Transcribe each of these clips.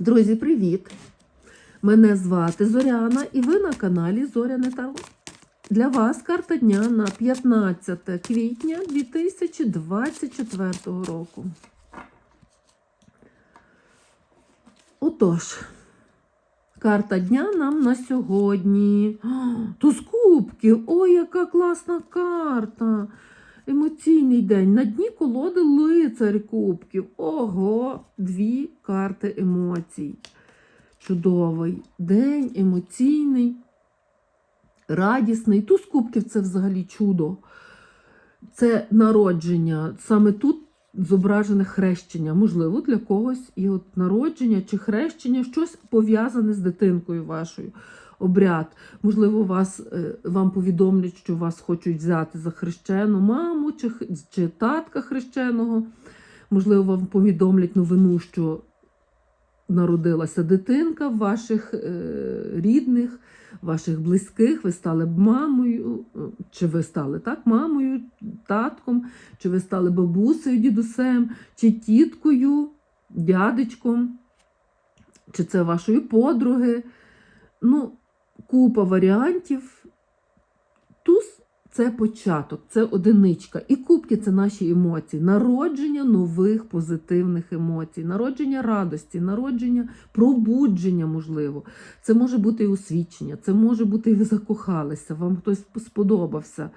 Друзі, привіт! Мене звати Зоряна і ви на каналі Зоряне Таро. Для вас карта дня на 15 квітня 2024 року. Отож, карта дня нам на сьогодні. Туз кубків! Ой, яка класна карта! Емоційний день. На дні колоди лицар кубків. Ого, дві карти емоцій. Чудовий день, емоційний, радісний. Туз кубків це взагалі чудо. Це народження. Саме тут зображене хрещення. Можливо, для когось і от народження чи хрещення щось пов'язане з дитинкою вашою. Обряд. Можливо, вас, е, вам повідомлять, що вас хочуть взяти за хрещену маму чи, чи татка хрещеного. Можливо, вам повідомлять новину, що народилася дитинка ваших е, рідних, ваших близьких. Ви стали мамою, е, чи ви стали так, мамою, татком, чи ви стали бабусею, дідусем, чи тіткою, дядечком, чи це вашої подруги. Ну, купа варіантів. Туз це початок, це одиничка. І кубки це наші емоції, народження нових позитивних емоцій, народження радості, народження пробудження, можливо. Це може бути і освічення, це може бути і ви закохалися, вам хтось сподобався.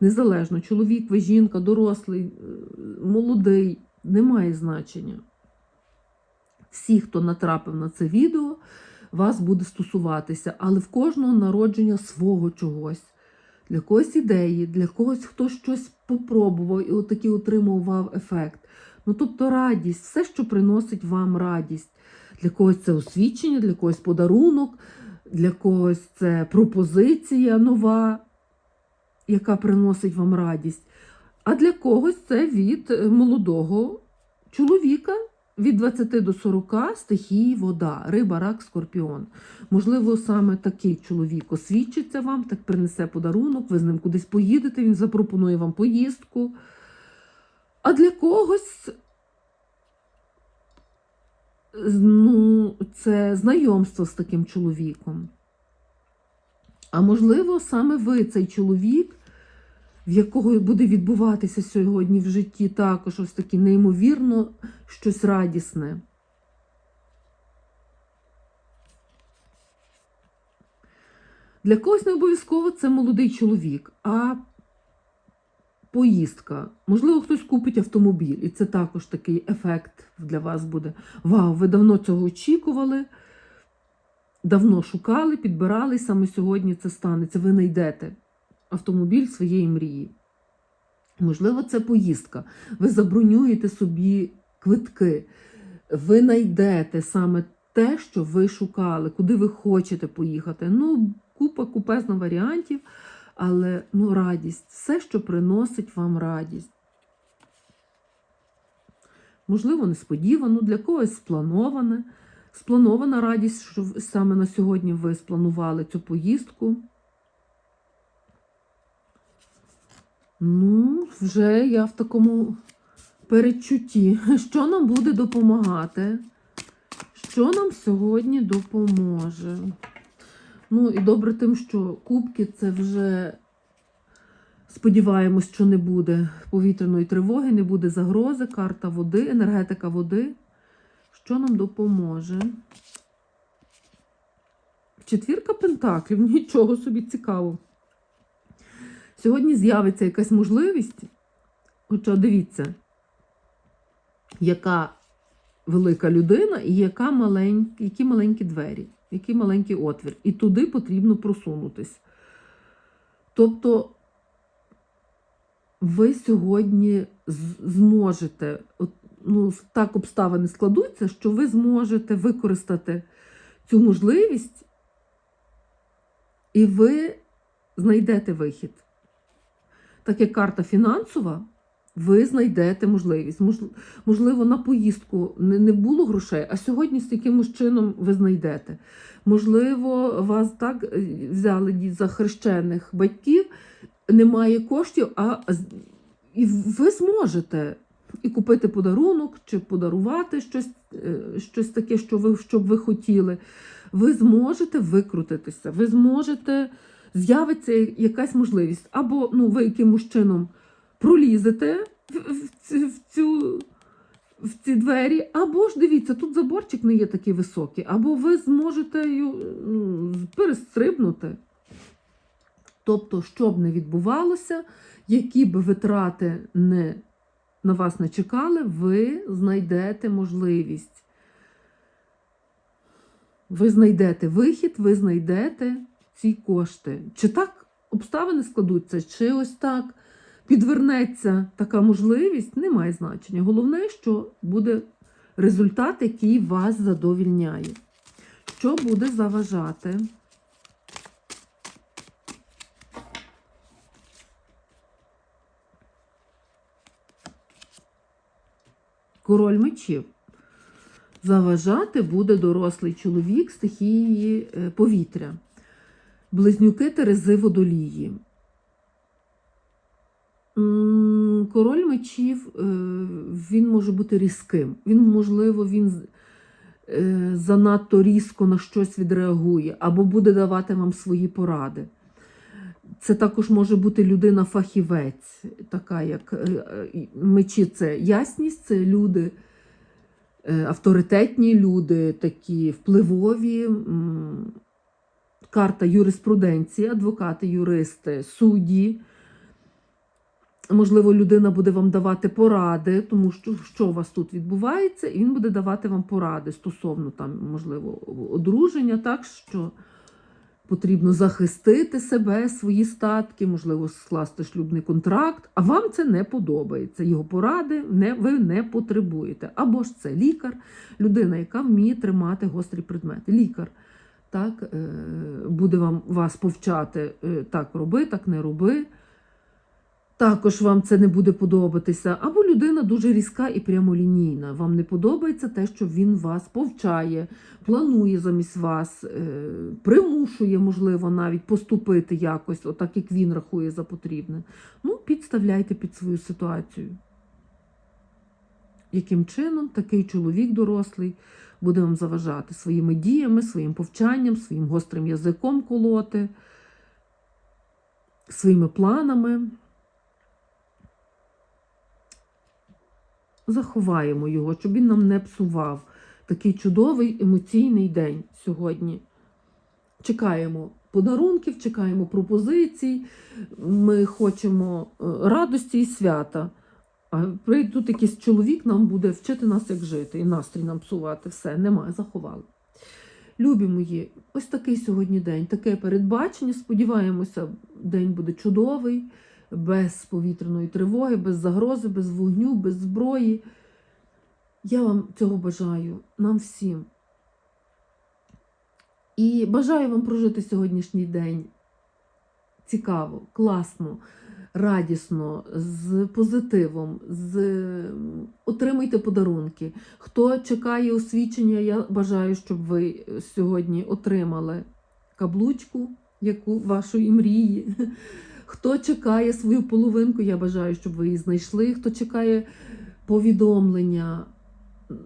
Незалежно, чоловік, ви жінка, дорослий, е, молодий, немає значення. Всі, хто натрапив на це відео, вас буде стосуватися, але в кожного народження свого чогось. Для когось ідеї, для когось хто щось попробував і отакий отримав вау-ефект. Ну, тобто радість, все, що приносить вам радість. Для когось це освічення, для когось подарунок, для когось це пропозиція нова, яка приносить вам радість. А для когось це від молодого чоловіка від 20 до 40 стихії вода, риба, рак, скорпіон. Можливо, саме такий чоловік освідчиться вам, так принесе подарунок, ви з ним кудись поїдете, він запропонує вам поїздку. А для когось ну, це знайомство з таким чоловіком. А можливо, саме ви цей чоловік, в якого буде відбуватися сьогодні в житті також ось таке неймовірно щось радісне. Для когось не обов'язково це молодий чоловік, а поїздка. Можливо, хтось купить автомобіль, і це також такий ефект для вас буде. Вау, ви давно цього очікували, давно шукали, підбирали, саме сьогодні це станеться. Ви знайдете автомобіль своєї мрії. Можливо, це поїздка. Ви забронюєте собі квитки, ви знайдете саме те, що ви шукали, куди ви хочете поїхати. Ну, купа купезна варіантів, але ну, радість, все, що приносить вам радість. Можливо, несподівано, для когось сплановане. Спланована радість, що саме на сьогодні ви спланували цю поїздку. Ну, вже я в такому передчутті. Що нам буде допомагати? Що нам сьогодні допоможе? Ну, і добре тим, що кубки це вже сподіваємось, що не буде повітряної тривоги, не буде загрози, карта води, енергетика води. Що нам допоможе? Четвірка пентаклів, нічого собі цікаво. Сьогодні з'явиться якась можливість, хоча дивіться, яка велика людина і яка маленькі, які маленькі двері, який маленький отвір. І туди потрібно просунутись. Тобто ви сьогодні зможете, от, ну, так обставини складуться, що ви зможете використати цю можливість, і ви знайдете вихід. Так як карта фінансова, ви знайдете можливість. Можливо, на поїздку не, було грошей, а сьогодні з якимось чином ви знайдете. Можливо, вас так е, взяли за хрещених батьків, немає коштів, а і ви зможете. і купити подарунок, чи подарувати щось, е, щось таке, що ви, що б ви хотіли. Ви зможете викрутитися, ви зможете, з'явиться якась можливість. Або ну, ви якимось чином пролізете в, цю. В ці двері, або ж дивіться, тут заборчик не є такий високий, або ви зможете ну, перестрибнути. Тобто, що б не відбувалося, які б витрати не, на вас не чекали, ви знайдете можливість. Ви знайдете вихід, ви знайдете ці кошти. Чи так обставини складуться, чи ось так підвернеться така можливість, не має значення. Головне, що буде результат, який вас задовільняє. Що буде заважати? Король мечів. Заважати буде дорослий чоловік стихії е, повітря. Близнюки Терези водолії. Король мечів е, він може бути різким. Він, можливо, він е, занадто різко на щось відреагує, або буде давати вам свої поради. Це також може бути людина-фахівець, така як е, мечі це ясність, це люди, авторитетні люди, такі впливові. Карта юриспруденції, адвокати, юристи, судді. Можливо, людина буде вам давати поради, тому що що у вас тут відбувається, і він буде давати вам поради стосовно там, можливо, одруження, так що потрібно захистити себе, свої статки, можливо, скласти шлюбний контракт, а вам це не подобається. Його поради не, ви не потребуєте. Або ж це лікар, людина, яка вміє тримати гострі предмети. Лікар так, е, буде вам вас повчати е, так роби, так не роби. Також вам це не буде подобатися. Або людина дуже різка і прямолінійна. Вам не подобається те, що він вас повчає, планує замість вас, е, примушує, можливо, навіть поступити якось, отак як він рахує за потрібне. Ну, підставляйте під свою ситуацію. Яким чином такий чоловік дорослий буде вам заважати своїми діями, своїм повчанням, своїм гострим язиком колоти, своїми планами. заховаємо його, щоб він нам не псував. Такий чудовий емоційний день сьогодні. Чекаємо подарунків, чекаємо пропозицій. Ми хочемо е, радості і свята. Тут якийсь чоловік нам буде вчити нас, як жити, і настрій нам псувати. Все, немає, заховали. Любі мої, ось такий сьогодні день, таке передбачення. Сподіваємося, день буде чудовий без повітряної тривоги, без загрози, без вогню, без зброї. Я вам цього бажаю, нам всім. І бажаю вам прожити сьогоднішній день цікаво, класно, радісно, з позитивом, з... отримуйте подарунки. Хто чекає освічення, я бажаю, щоб ви сьогодні отримали каблучку, яку вашої мрії. Хто чекає свою половинку, я бажаю, щоб ви її знайшли. Хто чекає повідомлення,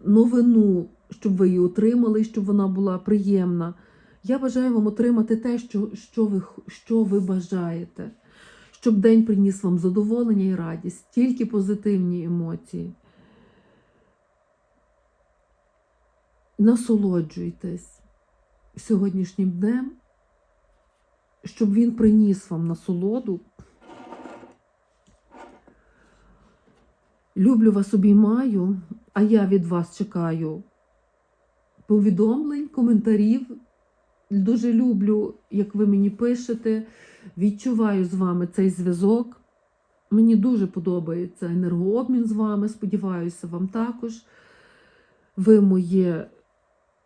новину, щоб ви її отримали, щоб вона була приємна. Я бажаю вам отримати те, що, що, ви, що ви бажаєте, щоб день приніс вам задоволення і радість, тільки позитивні емоції. Насолоджуйтесь сьогоднішнім днем щоб він приніс вам насолоду. Люблю вас обіймаю, а я від вас чекаю повідомлень, коментарів. Дуже люблю, як ви мені пишете. Відчуваю з вами цей зв'язок. Мені дуже подобається енергообмін з вами. Сподіваюся, вам також. Ви моє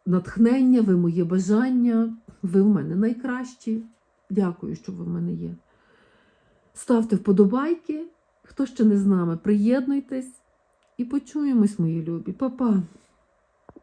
натхнення, ви моє бажання, ви в мене найкращі. Дякую, що ви в мене є. Ставте вподобайки. Хто ще не з нами, приєднуйтесь і почуємось, мої любі. Па-па!